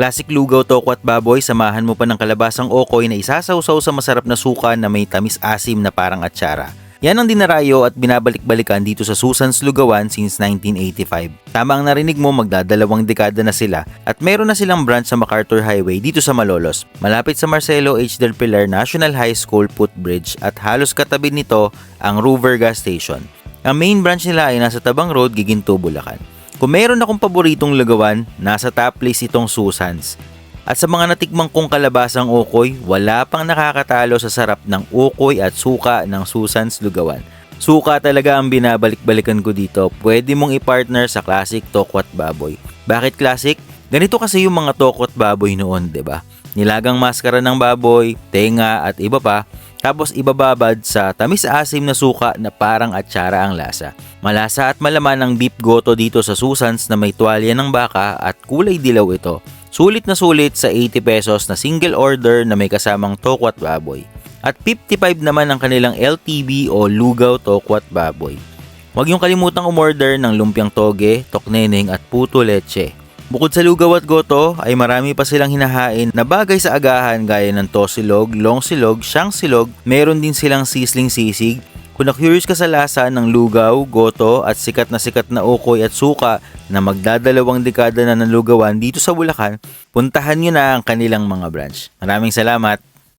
Classic lugaw toko at baboy, samahan mo pa ng kalabasang okoy na isasawsaw sa masarap na suka na may tamis-asim na parang atsara. Yan ang dinarayo at binabalik-balikan dito sa Susan's Lugawan since 1985. Tama ang narinig mo magdadalawang dekada na sila at meron na silang branch sa MacArthur Highway dito sa Malolos, malapit sa Marcelo H. Del Pilar National High School footbridge at halos katabi nito ang Rover Gas Station. Ang main branch nila ay nasa Tabang Road, Giginto, Bulacan. Kung meron akong paboritong lugawan, nasa top place itong Susan's. At sa mga natikmang kong kalabasang ukoy, wala pang nakakatalo sa sarap ng ukoy at suka ng Susan's Lugawan. Suka talaga ang binabalik-balikan ko dito. Pwede mong i-partner sa classic tokwat baboy. Bakit classic? Ganito kasi yung mga tokwat baboy noon, 'di ba? Nilagang maskara ng baboy, tenga at iba pa, tapos ibababad sa tamis-asim na suka na parang atsara ang lasa. Malasa at malaman ang beef goto dito sa Susan's na may tuwalya ng baka at kulay dilaw ito. Sulit na sulit sa 80 pesos na single order na may kasamang tokwat baboy. At 55 naman ang kanilang LTB o lugaw tokwat baboy. Huwag yung kalimutang umorder ng lumpiang toge, tokneneng at puto leche. Bukod sa lugaw at goto, ay marami pa silang hinahain na bagay sa agahan gaya ng tosilog, long silog, siyang silog, meron din silang sisling sisig, kung na-curious ka sa lasa ng lugaw, goto at sikat na sikat na ukoy at suka na magdadalawang dekada na ng lugawan dito sa Bulacan, puntahan nyo na ang kanilang mga branch. Maraming salamat!